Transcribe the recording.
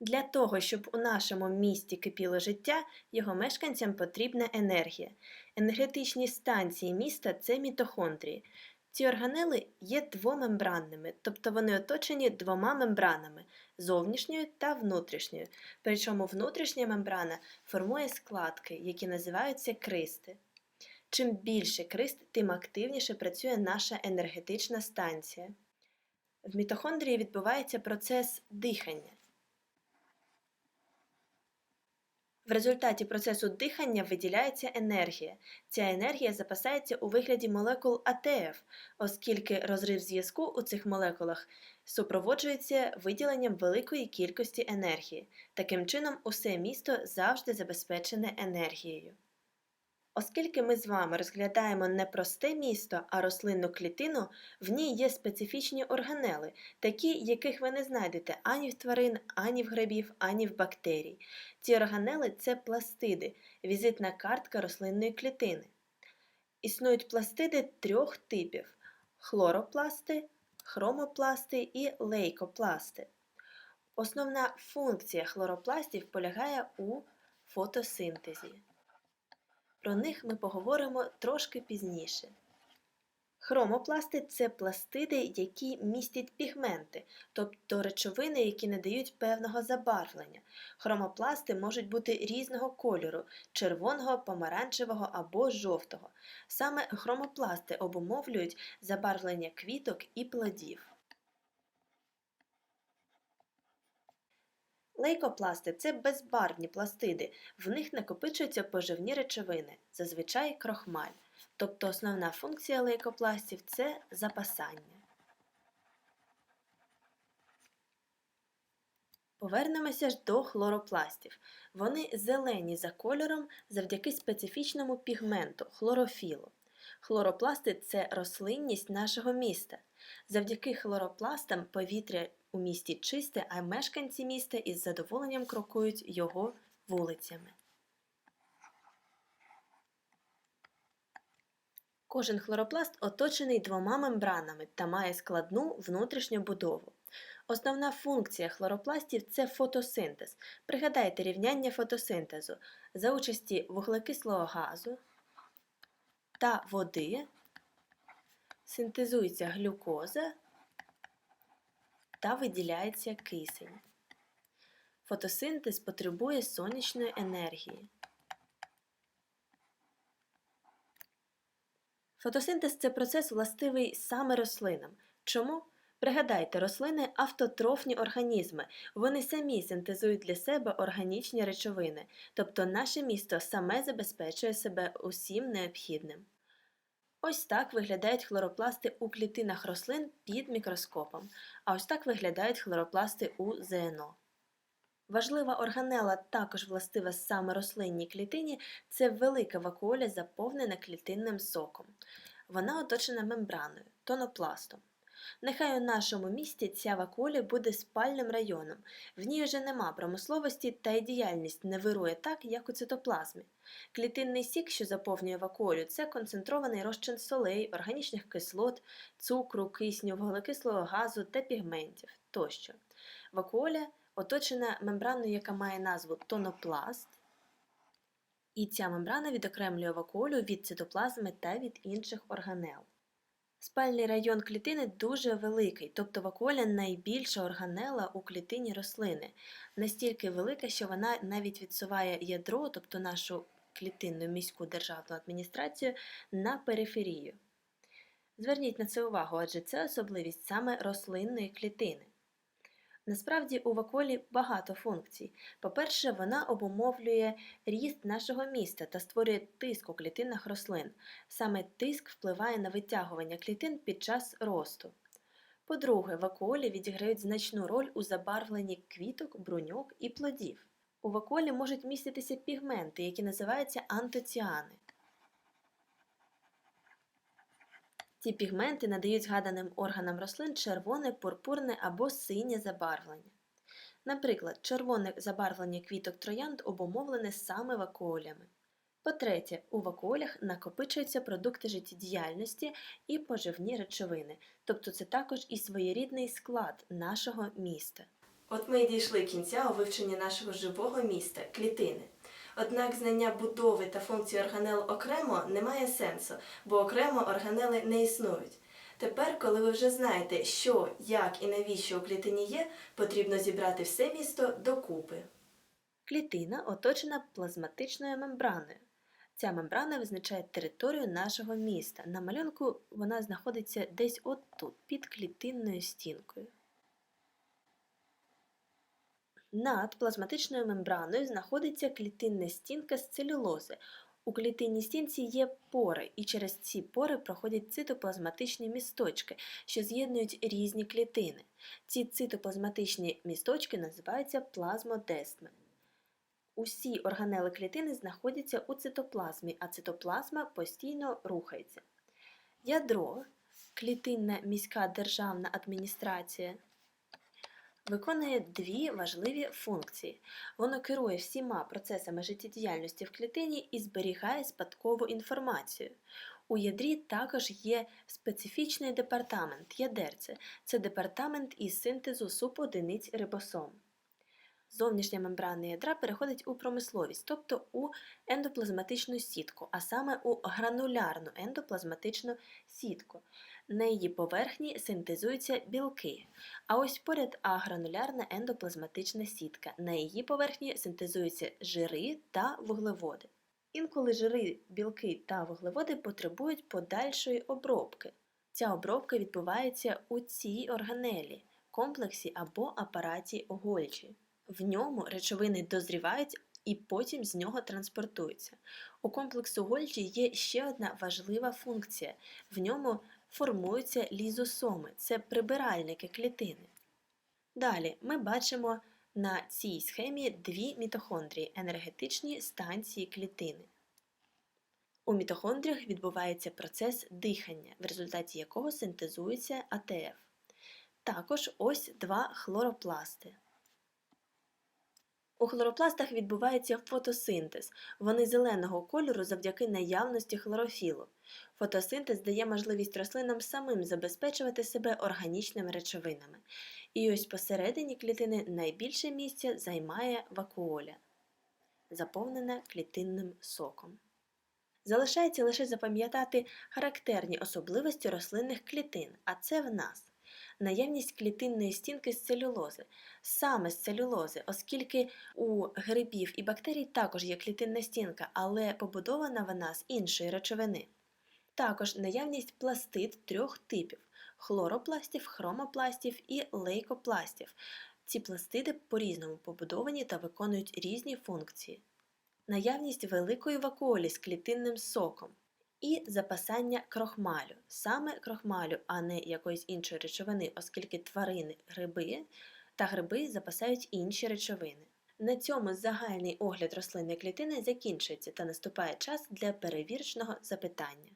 Для того, щоб у нашому місті кипіло життя, його мешканцям потрібна енергія. Енергетичні станції міста це мітохондрії. Ці органели є двомембранними, тобто вони оточені двома мембранами зовнішньою та внутрішньою. Причому внутрішня мембрана формує складки, які називаються кристи. Чим більше крист, тим активніше працює наша енергетична станція. В мітохондрії відбувається процес дихання. В результаті процесу дихання виділяється енергія. Ця енергія запасається у вигляді молекул АТФ, оскільки розрив зв'язку у цих молекулах супроводжується виділенням великої кількості енергії. Таким чином, усе місто завжди забезпечене енергією. Оскільки ми з вами розглядаємо не просте місто, а рослинну клітину, в ній є специфічні органели, такі, яких ви не знайдете ані в тварин, ані в грибів, ані в бактерій. Ці органели це пластиди, візитна картка рослинної клітини. Існують пластиди трьох типів: хлоропласти, хромопласти і лейкопласти. Основна функція хлоропластів полягає у фотосинтезі. Про них ми поговоримо трошки пізніше. Хромопласти це пластиди, які містять пігменти, тобто речовини, які не дають певного забарвлення. Хромопласти можуть бути різного кольору червоного, помаранчевого або жовтого. Саме хромопласти обумовлюють забарвлення квіток і плодів. Лейкопласти це безбарвні пластиди, в них накопичуються поживні речовини, зазвичай крохмаль. Тобто основна функція лейкопластів це запасання. Повернемося ж до хлоропластів. Вони зелені за кольором завдяки специфічному пігменту хлорофілу. Хлоропласти це рослинність нашого міста. Завдяки хлоропластам повітря у місті чисте, а мешканці міста із задоволенням крокують його вулицями. Кожен хлоропласт оточений двома мембранами та має складну внутрішню будову. Основна функція хлоропластів це фотосинтез. Пригадайте рівняння фотосинтезу за участі вуглекислого газу та води синтезується глюкоза та виділяється кисень. Фотосинтез потребує сонячної енергії. Фотосинтез це процес властивий саме рослинам. Чому? Пригадайте, рослини автотрофні організми, вони самі синтезують для себе органічні речовини, тобто наше місто саме забезпечує себе усім необхідним. Ось так виглядають хлоропласти у клітинах рослин під мікроскопом, а ось так виглядають хлоропласти у ЗНО. Важлива органела, також властива саме рослинній клітині, це велика вакуоля, заповнена клітинним соком. Вона оточена мембраною, тонопластом. Нехай у нашому місті ця вакуоля буде спальним районом, в ній вже нема промисловості та й діяльність не вирує так, як у цитоплазмі. Клітинний сік, що заповнює вакуолю, це концентрований розчин солей, органічних кислот, цукру, кисню, вуглекислого газу та пігментів тощо. Вакуоля оточена мембраною, яка має назву тонопласт, і ця мембрана відокремлює вакуолю від цитоплазми та від інших органел. Спальний район клітини дуже великий, тобто вакуоля найбільша органела у клітині рослини, настільки велика, що вона навіть відсуває ядро, тобто нашу клітинну міську державну адміністрацію, на периферію. Зверніть на це увагу, адже це особливість саме рослинної клітини. Насправді у вакуолі багато функцій. По-перше, вона обумовлює ріст нашого міста та створює тиск у клітинах рослин. Саме тиск впливає на витягування клітин під час росту. По-друге, вакуолі відіграють значну роль у забарвленні квіток, бруньок і плодів. У вакуолі можуть міститися пігменти, які називаються антоціани. Ці пігменти надають згаданим органам рослин червоне, пурпурне або синє забарвлення. Наприклад, червоне забарвлення квіток троянд обумовлене саме вакуолями. По-третє, у вакуолях накопичуються продукти життєдіяльності і поживні речовини, тобто це також і своєрідний склад нашого міста. От ми і дійшли кінця у вивченні нашого живого міста клітини. Однак знання будови та функції органел окремо не має сенсу, бо окремо органели не існують. Тепер, коли ви вже знаєте, що, як і навіщо у клітині є, потрібно зібрати все місто докупи. Клітина оточена плазматичною мембраною. Ця мембрана визначає територію нашого міста. На малюнку вона знаходиться десь отут, під клітинною стінкою. Над плазматичною мембраною знаходиться клітинна стінка з целюлози. У клітинній стінці є пори, і через ці пори проходять цитоплазматичні місточки, що з'єднують різні клітини. Ці цитоплазматичні місточки називаються плазмодесми. Усі органели клітини знаходяться у цитоплазмі, а цитоплазма постійно рухається. Ядро, клітинна міська державна адміністрація, виконує дві важливі функції. Воно керує всіма процесами життєдіяльності в клітині і зберігає спадкову інформацію. У ядрі також є специфічний департамент ядерце. Це департамент із синтезу субодиниць рибосом. Зовнішня мембрана ядра переходить у промисловість, тобто у ендоплазматичну сітку, а саме у гранулярну ендоплазматичну сітку. На її поверхні синтезуються білки. А ось поряд агранулярна ендоплазматична сітка. На її поверхні синтезуються жири та вуглеводи. Інколи жири, білки та вуглеводи потребують подальшої обробки. Ця обробка відбувається у цій органелі, комплексі або апараті Гольджі. В ньому речовини дозрівають і потім з нього транспортуються. У комплексу Гольджі є ще одна важлива функція. В ньому формуються лізосоми це прибиральники клітини. Далі ми бачимо на цій схемі дві мітохондрії енергетичні станції клітини. У мітохондріях відбувається процес дихання, в результаті якого синтезується АТФ. Також ось два хлоропласти. У хлоропластах відбувається фотосинтез. Вони зеленого кольору завдяки наявності хлорофілу. Фотосинтез дає можливість рослинам самим забезпечувати себе органічними речовинами. І ось посередині клітини найбільше місця займає вакуоля, заповнена клітинним соком. Залишається лише запам'ятати характерні особливості рослинних клітин, а це в нас наявність клітинної стінки з целюлози, саме з целюлози, оскільки у грибів і бактерій також є клітинна стінка, але побудована вона з іншої речовини. Також наявність пластид трьох типів хлоропластів, хромопластів і лейкопластів. Ці пластиди по-різному побудовані та виконують різні функції. Наявність великої вакуолі з клітинним соком і запасання крохмалю, саме крохмалю, а не якоїсь іншої речовини, оскільки тварини, гриби та гриби запасають інші речовини. На цьому загальний огляд рослинної клітини закінчується та наступає час для перевірочного запитання.